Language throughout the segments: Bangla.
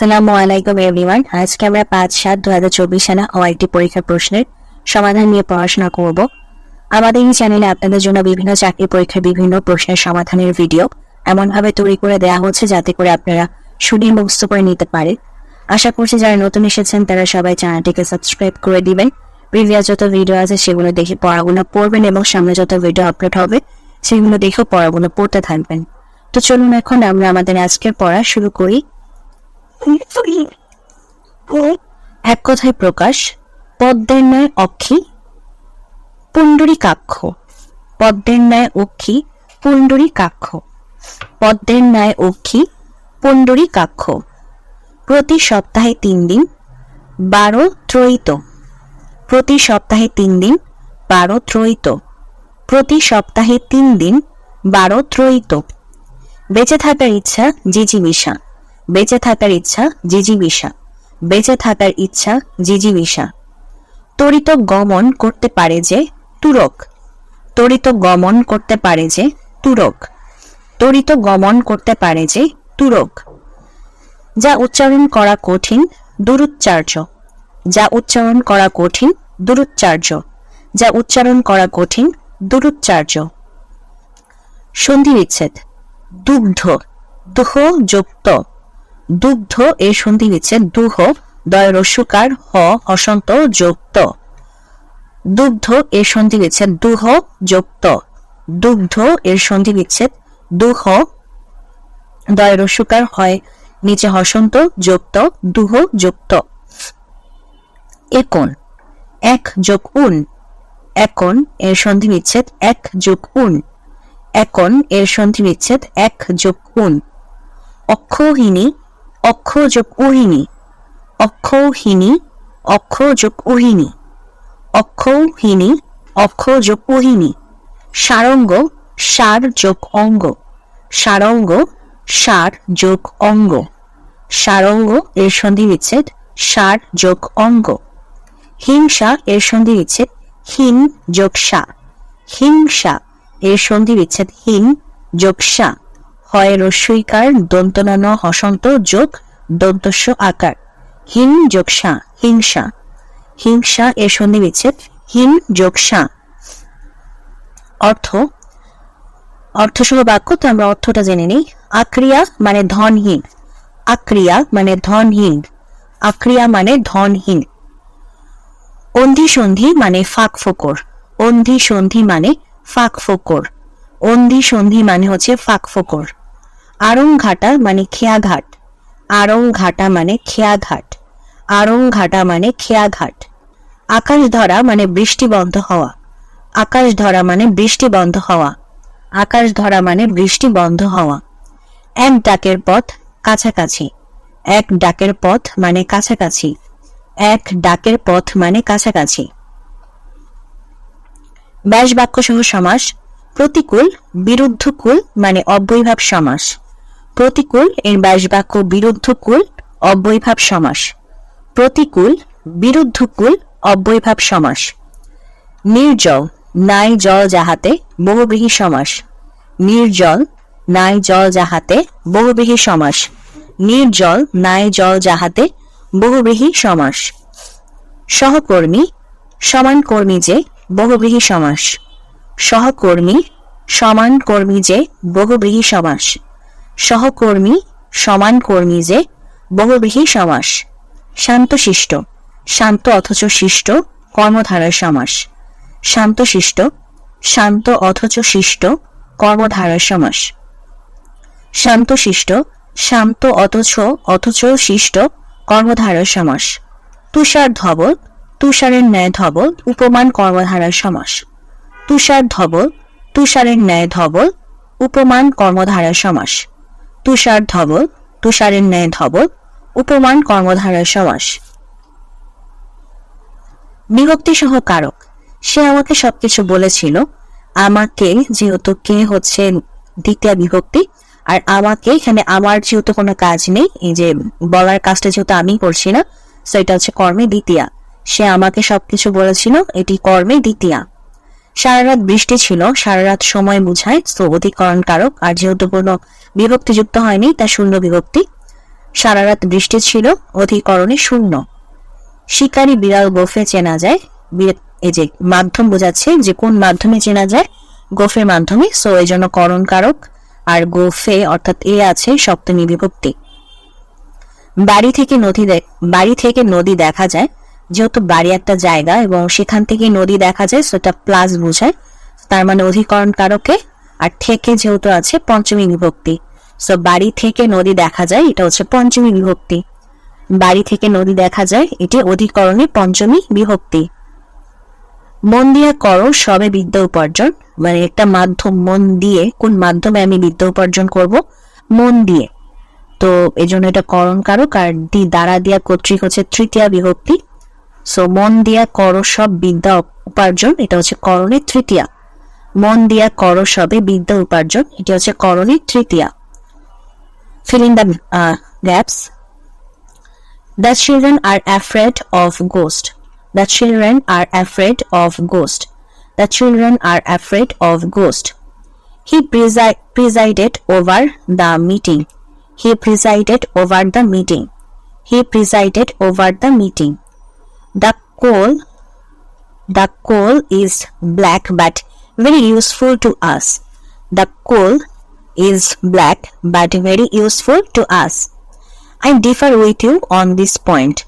সালামু এভরিওয়ান আজকে আমরা পাঁচ সাত দু হাজার চব্বিশ সালে ওআইটি পরীক্ষার প্রশ্নের সমাধান নিয়ে পড়াশোনা করব। আমাদের এই চ্যানেলে আপনাদের জন্য বিভিন্ন চাকরি পরীক্ষার বিভিন্ন প্রশ্নের সমাধানের ভিডিও এমনভাবে তৈরি করে দেওয়া হচ্ছে যাতে করে আপনারা শুনে করে নিতে পারে আশা করছি যারা নতুন এসেছেন, তারা সবাই চ্যানেলটিকে সাবস্ক্রাইব করে দিবেন। প্রিভিয়াস যত ভিডিও আছে, সেগুলো দেখে পড়াগুলো পড়বেন এবং সামনে যত ভিডিও আপলোড হবে, সেগুলো দেখেও পড়াগুলো পড়তে থাকবেন। তো চলুন এখন আমরা আমাদের আজকের পড়া শুরু করি। এক কথায় প্রকাশ, পদ্মের ন্যায় অক্ষী, পুণ্ডরী কাক্ষ। পদ্মের ন্যায় অক্ষী, পুণ্ডরী কাক্ষ। পদ্মের ন্যায় অক্ষী, পুণ্ডরী কাক্ষ। প্রতি সপ্তাহে তিন দিন, বারো ত্রয়িত। প্রতি সপ্তাহে তিন দিন, বারো ত্রয়িত। প্রতি সপ্তাহে তিন দিন, বারো ত্রয়িত। বেঁচে থাকার ইচ্ছা জিজিবিষা বেঁচে থাকার ইচ্ছা জিজিবিষা বেঁচে থাকার ইচ্ছা জিজিবিষা তরিত গমন করতে পারে যে তুরক। তরিত গমন করতে পারে যে তুরক। তরিত গমন করতে পারে যে তুরক। যা উচ্চারণ করা কঠিন, দুরুচ্চার্য। যা উচ্চারণ করা কঠিন, দুরুচ্চার্য। যা উচ্চারণ করা কঠিন, দুরুচ্চার্য। সন্ধি বিচ্ছেদ। দুগ্ধ। দুহ যুক্ত। দুগ্ধ এর সন্ধি বিচ্ছেদ দুহ দয় রস্যকার হ হসন্ত যুক্ত। দুগ্ধ এর সন্ধি বিচ্ছেদ দুহ, যুক্ত। দুগ্ধ এর সন্ধি বিচ্ছেদ দুহ দয় হয়, নিচে হসন্ত যুক্ত, দুহ, যুক্ত। একন এক যোগ উন। একন এর সন্ধি বিচ্ছেদ এক যোগ উন। একন এর সন্ধি বিচ্ছেদ এক যোগ উন। অক্ষহিনী অক্ষ যোগ উহিনী অক্ষৌহিনী অক্ষ যোগ উহিনী অক্ষৌহিনী অক্ষ যোগ উহিনী সারঙ্গ সার যোগ অঙ্গ সারঙ্গ সার যোগ অঙ্গ সারঙ্গ, এর সন্ধি বিচ্ছেদ সার যোগ অঙ্গ হিংসা, এর সন্ধি বিচ্ছেদ হিন যোগ সা হিংসা, এর সন্ধি বিচ্ছেদ হিন যোগ সা হয় রস্যইকার দন্তনান হসন্ত যোগ, দন্তস্য আকার। হিন যোগ সা হিংসা। হিংসা এর সন্ধি বিচ্ছেদ। হিন যোগ সা অর্থ। অর্থসহ বাক্য, তো আমরা অর্থটা জেনে নিই। আক্রিয়া মানে ধনহীন। আক্রিয়া মানে ধনহীন। আক্রিয়া মানে ধনহীন। অন্ধি সন্ধি মানে ফাঁক ফোকর। অন্ধি সন্ধি মানে ফাঁক ফোকর। অন্ধি সন্ধি মানে হচ্ছে ফাঁক ফোকর। আরং ঘাটা মানে খেয়া ঘাট আরং ঘাটা মানে খেয়া ঘাট আরং ঘাটা মানে খেয়া ঘাট আকাশ ধরা মানে বৃষ্টি বন্ধ হওয়া। আকাশ ধরা মানে বৃষ্টি বন্ধ হওয়া। আকাশ ধরা মানে বৃষ্টি বন্ধ হওয়া। এক ডাকের পথ কাছাকাছি। এক ডাকের পথ মানে কাছাকাছি। এক ডাকের পথ মানে কাছাকাছি। ব্যাস বাক্য সহ সমাস। প্রতিকূল, বিরুদ্ধকুল মানে অব্যয়ভাব সমাস। প্রতিকূল এর ব্যাস বাক্য বিরুদ্ধকুল, অব্যয়ভাব সমাস। প্রতিকূল, বিরুদ্ধকুল, অব্যয়ভাব সমাস। নির্জল, নাই জল যাহাতে বহুব্রীহি সমাস। নির্জল, নাই জল যাহাতে বহুব্রীহি সমাস। নির্জল, নাই জল যাহাতে বহুব্রীহি সমাস। সহকর্মী, সমান কর্মী যে বহুব্রীহি সমাস। সহকর্মী, সমান কর্মী যে বহুব্রীহি সমাস। সহকর্মী সমান কর্মী যে বহুব্রীহি সমাস। শান্তশিষ্ট শান্ত অথচ শিষ্ট কর্মধারয় সমাস। শান্তশিষ্ট শান্ত অথচ শিষ্ট কর্মধারয় সমাস। শান্তশিষ্ট শান্ত অথচ অথচ শিষ্ট কর্মধারয় সমাস। তুষার ধবল। তুষারের ন্যায় ধবল উপমান কর্মধারয় সমাস। তুষার ধবল। তুষারের ন্যায় ধবল উপমান কর্মধারয় সমাস। তুষার ধবল, তুষারের ন্যায় ধবল, উপমান কর্মধারয় সমাস। বিভক্তি সহ কারক, সে আমাকে সবকিছু বলেছিল, আমাকে যেহেতু কে হচ্ছে দ্বিতীয় বিভক্তি, আর আমাকে এখানে আমার যেহেতু কোনো কাজ নেই, এই যে বলার কাজটা যেহেতু আমি করছি না তো এটা হচ্ছে কর্মে দ্বিতীয়া। সে আমাকে সবকিছু বলেছিল, এটি কর্মে দ্বিতীয়া। সারা রাত বৃষ্টি ছিল সারা রাত সময় বুঝায় অধিকরণ কারক আর যেহেতু কোনো বিভক্তি যুক্ত হয়নি, তা শূন্য বিভক্তি। সারা রাত বৃষ্টি ছিল, অধিকরণে শূন্য। শিকারী বিড়াল গোফে চেনা যায় এই যে মাধ্যম বোঝাচ্ছে যে কোন মাধ্যমে চেনা যায়, গোফের মাধ্যমে, সো এই জন্য করণ কারক আর গোফে অর্থাৎ এ আছে সপ্তমী বিভক্তি। বাড়ি থেকে নদী বাড়ি থেকে নদী দেখা যায় যেহেতু বাড়ি একটা জায়গা এবং সেখান থেকে নদী দেখা যায়, সেটা প্লাস বোঝায়। তার মানে অধিকরণ কারকে আর থেকে যেহেতু আছে পঞ্চমী বিভক্তি। সো বাড়ি থেকে নদী দেখা যায়, এটা হচ্ছে পঞ্চমী বিভক্তি। বাড়ি থেকে নদী দেখা যায়, এটি অধিকরণে পঞ্চমী বিভক্তি। মন দিয়ে করো, সবে বিদ্যা উপার্জন। মানে একটা মাধ্যম, মন দিয়ে, কোন মাধ্যমে আমি বিদ্যা উপার্জন করব? মন দিয়ে। তো এই জন্য এটা করণ কারক আর দি দ্বারা দিয়া কর্তৃক হচ্ছে তৃতীয় বিভক্তি। সো মন দিয়া করো সব বিদ্যা উপার্জন এটা হচ্ছে করণের তৃতীয়া মন দিয়া করো সবে বিদ্যা উপার্জন এটি হচ্ছে করণের তৃতীয়া in the uh, gaps. The children are afraid of ghost. The children are afraid of ghost. The children are afraid of ghost. He presi- presided over the meeting. He presided over the meeting. He presided over The coal the coal is black but very useful to us. The coal is black but very useful to us. I differ with you on this point.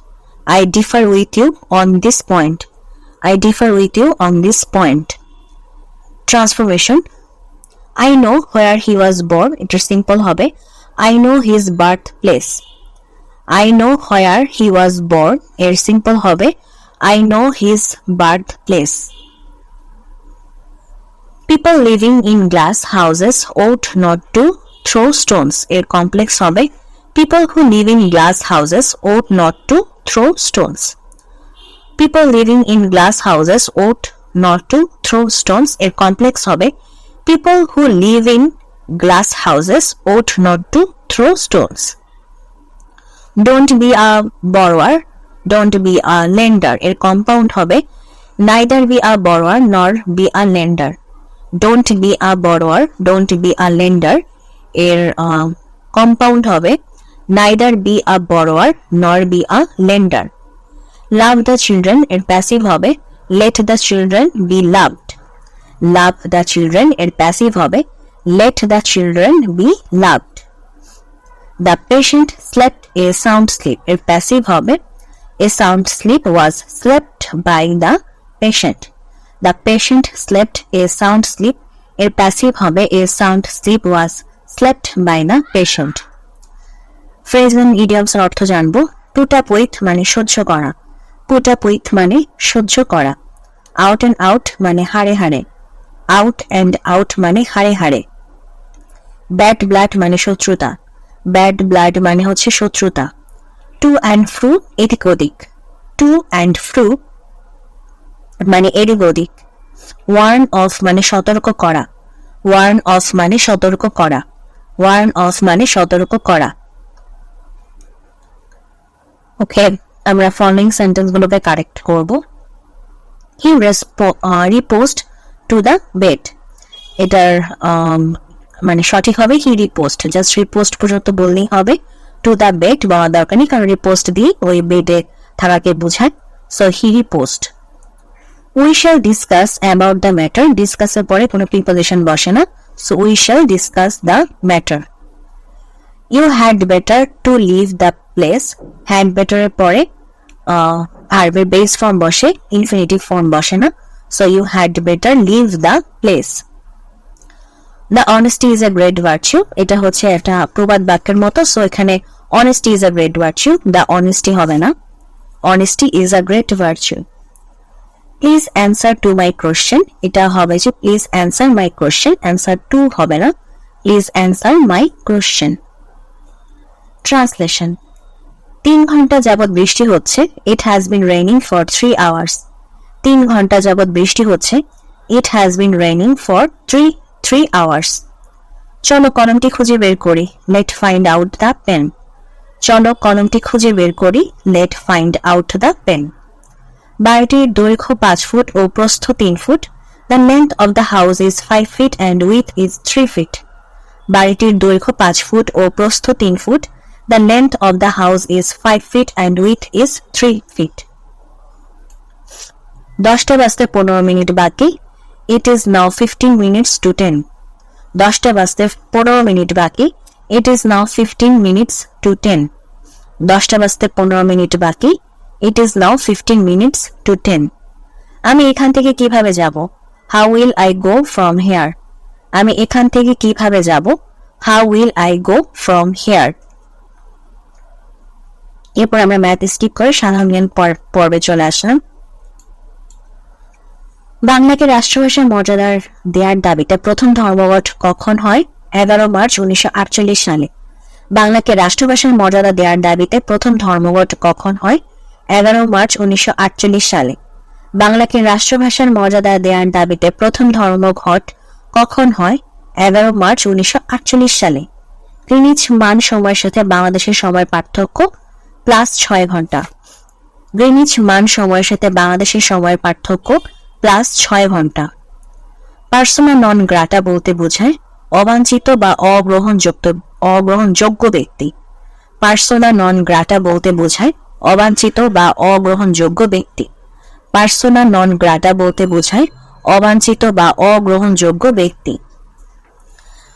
I differ with you on this point. I differ with you on this point. Transformation I know where he was born. It is simple হবে. I know his birthplace. I know where he was born. এর simple হবে I know his birthplace. People living in glass houses ought not to throw stones. এর complex হবে People who live in glass houses ought not to throw stones. People living in glass houses ought not to throw stones. এর complex হবে People who live in glass houses ought not to throw stones. Don't be a borrower. Don't be a lender. এর compound হবে Neither be a borrower nor be a lender. Don't be a borrower. Don't be a lender. এর কম্পাউন্ড হবে neither be a borrower nor be a lender. Love the children এর প্যাসিভ হবে let the children be loved. Love the children এর প্যাসিভ হবে let the children be loved. The patient slept a sound sleep. এর প্যাসিভ হবে a sound sleep was slept by the patient. The patient slept, a sound sleep. এর প্যাসিভ হবে a sound sleep was slept by the patient. Phrase and idioms এর অর্থ জানব পুট আপ উইথ মানে সহ্য করা পুট আপ উইথ মানে সহ্য করা আউট অ্যান্ড আউট মানে হাড়ে হাড়ে আউট অ্যান্ড আউট মানে হাড়ে হাড়ে ব্যাড ব্লাড মানে শত্রুতা ব্যাড ব্লাড মানে হচ্ছে শত্রুতা। টু অ্যান্ড ফ্রু এদিক ওদিক। টু অ্যান্ড ফ্রু মানে এদিক ওদিক। ওয়ার্ন অফ মানে সতর্ক করা। ওয়ার্ন অফ মানে সতর্ক করা। ওয়ার্ন অফ মানে সতর্ক করা। ওকে আমরা ফলোইং সেন্টেন্সগুলোকে কারেক্ট করব। He reposed to the bed এটার um, মানে সঠিক হবে হি রিপোস্ট জাস্ট রিপোস্ট পর্যন্ত বললেই হবে। টু দ্য বেড বলা দরকার নেই, কারণ রিপোস্ট দিয়ে ওই বেডে থাকাকে বোঝায়। So he reposed we shall discuss about the matter ডিসকাসের পরে কোনো প্রিপোজিশন বসে না। So we shall discuss the matter you had better to leave the place had বেটারের পরে ভার্বের বেস ফর্ম বসে ইনফিনিটিভ ফর্ম বসে না। So you had better leave the place the honesty is a great virtue এটা হচ্ছে একটা প্রবাদ বাক্যের মতো। সো এখানে honesty is a great virtue the honesty হবে না। Honesty is a great virtue please answer to my question এটা হবে যে please answer my question answer to হবে না। Please answer my question translation তিন ঘণ্টা যাবৎ বৃষ্টি হচ্ছে। It has been raining for three hours তিন ঘণ্টা যাবৎ বৃষ্টি হচ্ছে। It has been raining for three three hours চলো কলমটি খুঁজে বের করি। Let find out the pen চলো কলমটি খুঁজে বের করি। Let find out the pen বাড়িটির দৈর্ঘ্য পাঁচ ফুট ও প্রস্থ তিন foot. The length of the house is five feet and with is three feet বাড়িটির দৈর্ঘ্য পাঁচ ফুট ও প্রস্থ তিন foot. The length of the house is five feet and with is three feet দশটা বাজতে পনেরো মিনিট বাকি। It is now fifteen minutes to ten দশটা বাজতে পনেরো মিনিট বাকি। It is now fifteen minutes to ten দশটা বাজতে পনেরো মিনিট বাকি। It is now fifteen minutes to ten আমি এখান থেকে কীভাবে যাব? How will I go from here আমি এখান থেকে কীভাবে যাব? How will I go from here এরপর আমরা ম্যাথ স্কিপ করে সাধারণ জ্ঞান পর্বে চলে আসলাম। বাংলাকে রাষ্ট্রভাষার মর্যাদার দেওয়ার দাবিতে প্রথম ধর্মঘট কখন হয়? এগারো মার্চ উনিশশো আটচল্লিশ সালে। বাংলাকে রাষ্ট্রভাষার মর্যাদা দেওয়ার দাবিতে প্রথম ধর্মঘট কখন হয়? এগারো মার্চ উনিশশো আটচল্লিশ সালে। বাংলাকে রাষ্ট্রভাষার মর্যাদা দেওয়ার দাবিতে প্রথম ধর্মঘট কখন হয়? এগারো মার্চ উনিশশো আটচল্লিশ সালে। গ্রিনিচ মান সময়ের সাথে বাংলাদেশের সময় পার্থক্য প্লাস ছয় ঘণ্টা। গ্রিনিচ মান সময়ের সাথে বাংলাদেশের সময়ের পার্থক্য প্লাস ছয় ঘণ্টা। পার্সোনা নন গ্রাটা বলতে বোঝায় অবাঞ্ছিত বা অগ্রহণযোগ্য অগ্রহণযোগ্য ব্যক্তি। পার্সোনা নন গ্রাটা বলতে বোঝায় অবাঞ্ছিত বা অগ্রহণযোগ্য ব্যক্তি। পার্সোনা নন গ্রাটা বলতে বোঝায় অবাঞ্ছিত বা অগ্রহণযোগ্য ব্যক্তি।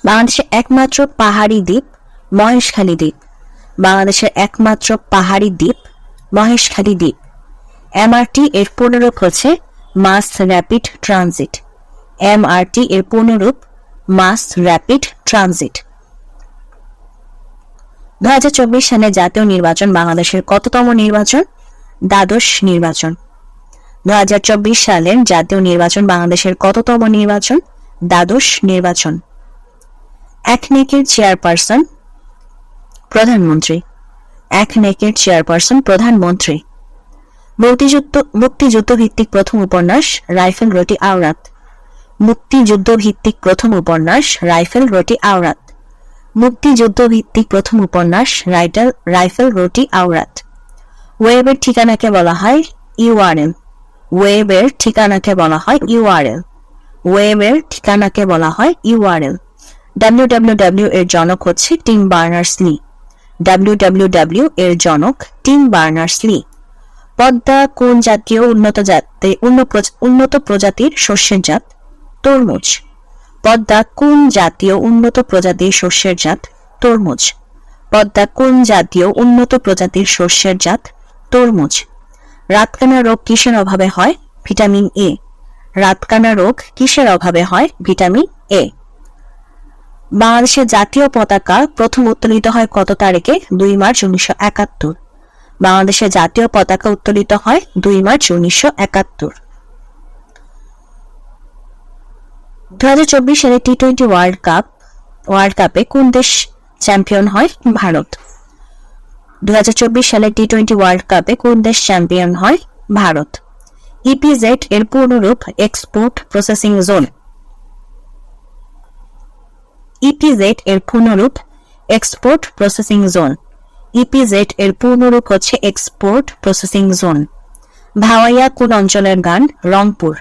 বাংলাদেশের একমাত্র পাহাড়ি দ্বীপ মহেশখালী দ্বীপ। বাংলাদেশের একমাত্র পাহাড়ি দ্বীপ মহেশখালী দ্বীপ। এমআরটি এর পুনরূপ হচ্ছে মাস র্যাপিড ট্রানজিট। এমআরটি এর পূর্ণরূপ মাস র্যাপিড ট্রানজিট। দুই হাজার চব্বিশ সালে জাতীয় নির্বাচন বাংলাদেশের কততম নির্বাচন? দ্বাদশ নির্বাচন। দু হাজার চব্বিশ সালের জাতীয় নির্বাচন বাংলাদেশের কততম নির্বাচন? দ্বাদশ নির্বাচন। এক নেকের চেয়ারপারসন প্রধানমন্ত্রী। এক নেকের চেয়ারপারসন প্রধানমন্ত্রী। মুক্তিযুদ্ধ ভিত্তিক প্রথম উপন্যাস, রাইফেল রটি আওরাত। মুক্তিযুদ্ধ ভিত্তিক প্রথম উপন্যাস, রাইফেল রটি আওরাত। মুক্তিযুদ্ধ ভিত্তিক প্রথম উপন্যাস, রাইটাল, রাইফেল রটি আওরাত। ওয়েবের ঠিকানাকে বলা হয় ইউআরএল ওয়েবের ঠিকানাকে বলা হয় ইউআরএল ওয়েবের ঠিকানাকে বলা হয় ইউআরএল ডাব্লিউ ডাব্লিউ ডাব্লিউ এর জনক হচ্ছে টিম বার্নার্স লি। ডাব্লিউ এর জনক টিম বার্নার্স লি। পদ্মা কোন জাতীয় উন্নত জাতি, উন্নত প্রজাতির শস্যের জাত? তরমুজ। পদ্মা কোন জাতীয় উন্নত প্রজাতির শস্যের জাত? তরমুজ। পদ্মা কোন জাতীয় উন্নত প্রজাতির শস্যের জাত? তরমুজ। রাতকানা রোগ কিসের অভাবে হয়? ভিটামিন এ রাতকানা রোগ কিসের অভাবে হয়? ভিটামিন এ বাংলাদেশের জাতীয় পতাকা প্রথম উত্তোলিত হয় কত তারিখে? দুই মার্চ উনিশশো একাত্তর। বাংলাদেশের জাতীয় পতাকা উত্তোলিত হয় দুই মার্চ উনিশশো একাত্তর। দু সালে T twenty world cup world কাপে কোন দেশ চ্যাম্পিয়ন হয়? ভারত। দু সালে টি টোয়েন্টি ওয়ার্ল্ড কাপে কোন দেশ চ্যাম্পিয়ন হয়? ভারত। ইপিজেড এর পূর্ণরূপ এক্সপোর্ট প্রসেসিং জোন ইপিজেড এর পূর্ণরূপ এক্সপোর্ট প্রসেসিং জোন ইপিজেড এর পূর্ণরূপ হচ্ছে এক্সপোর্ট প্রসেসিং জোন ভাওয়াইয়া কোন অঞ্চলের গান? রংপুর।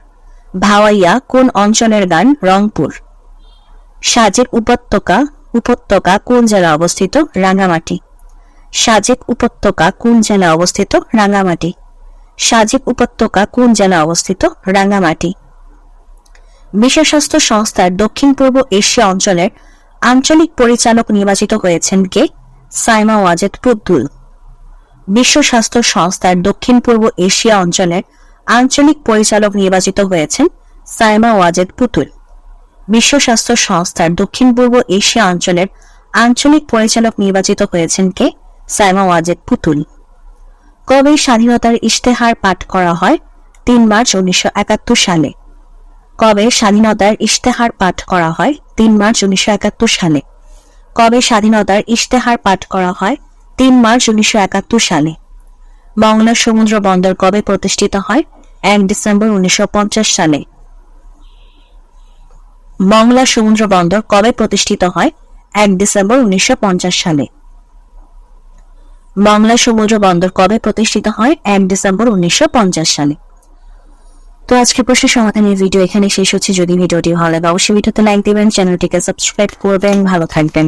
ভাওয়াইয়া কোন অঞ্চলের গান? রংপুর। সাজেক উপত্যকা উপত্যকা কোন জেলা অবস্থিত? রাঙ্গামাটি। সাজেক উপত্যকা কোন জেলা অবস্থিত? রাঙ্গামাটি। সাজেক উপত্যকা কোন জেলা অবস্থিত? রাঙ্গামাটি। বিশ্ব স্বাস্থ্য সংস্থার দক্ষিণ পূর্ব এশিয়া অঞ্চলের আঞ্চলিক পরিচালক নির্বাচিত হয়েছেন কে? সাইমা ওয়াজেদ পুতুল। বিশ্ব স্বাস্থ্য সংস্থার দক্ষিণ পূর্ব এশিয়া অঞ্চলের আঞ্চলিক পরিচালক নির্বাচিত হয়েছেন সাইমা ওয়াজেদ পুতুল। বিশ্ব স্বাস্থ্য সংস্থার দক্ষিণ পূর্ব এশিয়া অঞ্চলের আঞ্চলিক পরিচালক নির্বাচিত হয়েছেন কে? সাইমা ওয়াজেদ পুতুল। কবে স্বাধীনতার ইশতেহার পাঠ করা হয়? তিন মার্চ উনিশশো একাত্তর সালে। কবে স্বাধীনতার ইশতেহার পাঠ করা হয়? তিন মার্চ উনিশশো একাত্তর সালে। কবে স্বাধীনতার ইশতেহার পাঠ করা হয়? তিন মার্চ উনিশশো একাত্তর সালে। মংলা সমুদ্র বন্দর কবে প্রতিষ্ঠিত হয়? এক ডিসেম্বর উনিশশো পঞ্চাশ সালে। মংলা সমুদ্র বন্দর কবে প্রতিষ্ঠিত হয়? এক ডিসেম্বর উনিশশো পঞ্চাশ সালে। মংলা সমুদ্র বন্দর কবে প্রতিষ্ঠিত হয়? এক ডিসেম্বর উনিশশো পঞ্চাশ সালে। তো আজকে প্রশ্নের সমাধানের ভিডিও এখানে শেষ হচ্ছে। যদি ভিডিওটি ভালো লাগে, অবশ্যই ভিডিওতে লাইক দেবেন চ্যানেলটিকে সাবস্ক্রাইব করবেন। ভালো থাকবেন।